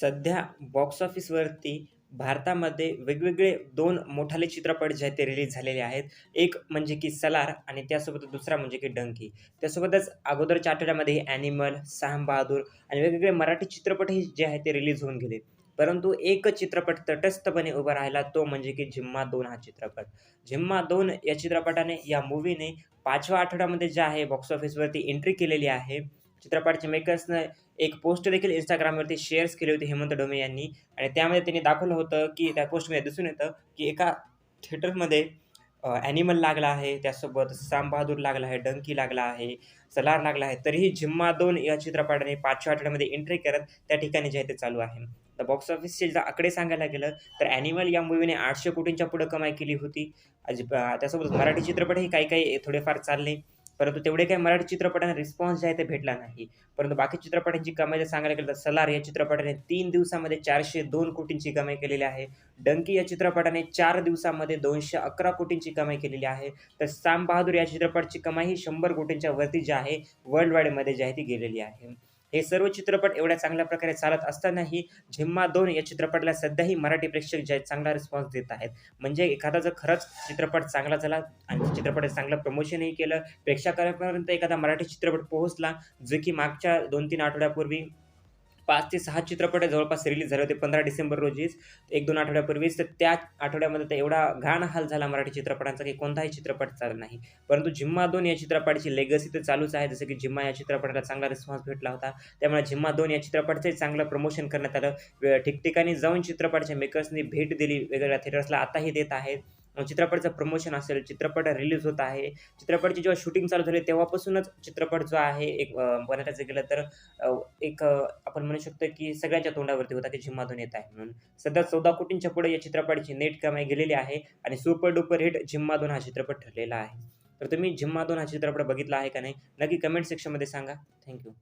सध्या बॉक्स ऑफिसवरती भारतामध्ये वेगवेगळे दोन मोठाले चित्रपट जे आहेत ते रिलीज झालेले आहेत. एक म्हणजे की सलार आणि त्यासोबत दुसरा म्हणजे की डंकी. त्यासोबतच अगोदरच्या आठवड्यामध्ये ॲनिमल, साम बहादूर आणि वेगवेगळे मराठी चित्रपटही जे आहेत ते रिलीज होऊन गेले. परंतु एक चित्रपट तटस्थपणे उभा राहिला तो म्हणजे की झिम्मा दोन हा चित्रपट. झिम्मा दोन या चित्रपटाने या मूव्हीने पाचव्या आठवड्यामध्ये जे आहे बॉक्स ऑफिसवरती एंट्री केलेली आहे. चित्रपटाचे मेकर्सनं एक पोस्ट देखील इंस्टाग्रामवरती शेअर्स केली होती हेमंत डोमे यांनी आणि त्यामध्ये त्यांनी दाखवलं होतं, की त्या पोस्टमध्ये दिसून येतं, की एका थिएटरमध्ये ॲनिमल लागला आहे, त्यासोबत सांबहादूर लागला आहे, डंकी लागला आहे, सलार लागला आहे. तरीही झिम्मा दोन या चित्रपटाने पाचव्या आठवड्यामध्ये एंट्री करत त्या ठिकाणी जे आहे ते चालू आहे. तर बॉक्स ऑफिसचे जर आकडे सांगायला गेलं, तर ॲनिमल या मूवीने आठशे कोटींच्या पुढं कमाई केली होती. त्यासोबत मराठी चित्रपटही काही-काही थोडेफार चालले. परंतु तेवढे काही मराठी चित्रपटांना रिस्पॉन्स जे आहे ते भेटला नाही. परंतु बाकी चित्रपटांची कमाई जर सांगायला गेलं तर सलार या चित्रपटाने तीन दिवसामध्ये 402 कोटींची कमाई केलेली आहे. डंकी या चित्रपटाने चार दिवसामध्ये 211 कोटींची कमाई केलेली आहे. तर साम बहादूर या चित्रपटाची कमाई ही शंभर कोटींच्या वरती जी आहे वर्ल्ड वाईडमध्ये जी आहे ती गेलेली आहे. हे सर्व चित्रपट एवढ्या चांगल्या प्रकारे चालत असतानाही झिम्मा दोन या चित्रपटाला सध्याही मराठी प्रेक्षक जे चांगला रिस्पॉन्स देत आहेत. म्हणजे एखादा जर खरंच चित्रपट चांगला झाला आणि चित्रपट चांगलं प्रमोशनही केलं, प्रेक्षकांपर्यंत एखादा मराठी चित्रपट पोहोचला, जो की मागच्या 2-3 आठवड्यापूर्वी पाच ते सहा चित्रपट जवळपास रिलीज झाले होते 15 डिसेंबर रोजीच, 1-2 आठवड्यापूर्वीच. तर त्या आठवड्यामध्ये तर एवढा घाण हाल झाला मराठी चित्रपटांचा, की कोणताही चित्रपट चालला नाही. परंतु झिम्मा दोन या चित्रपटाची लेगसी तर चालूच आहे. जसं की झिम्मा या चित्रपटाला चांगला रिस्पॉन्स भेटला होता. त्यामुळे झिम्मा दोन या चित्रपटाचंही चांगलं प्रमोशन करण्यात आलं. ठिकठिकाणी जाऊन चित्रपटाच्या मेकर्सनी भेट दिली, वेगवेगळ्या थिएटर्सला आताही देत आहेत. चित्रपटाचं प्रमोशन असेल, चित्रपट रिलीज होत आहे. चित्रपटची जेव्हा शूटिंग चालू झाली तेव्हापासूनच चित्रपट जो आहे एक बनवायचं गेलं तर एक आपण म्हणू शकतो, की सगळ्यांच्या तोंडावरती होता, की झिम्मा 2 येत आहे म्हणून. सध्या 14 कोटींच्या पुढे या चित्रपटाची नेट कमाई गेलेली आहे आणि सुपर डुपर हिट झिम्मा 2 हा चित्रपट ठरलेला आहे. तर तुम्ही झिम्मा 2 हा चित्रपट बघितला आहे का नाही? नक्की कमेंट सेक्शनमध्ये सांगा. थँक्यू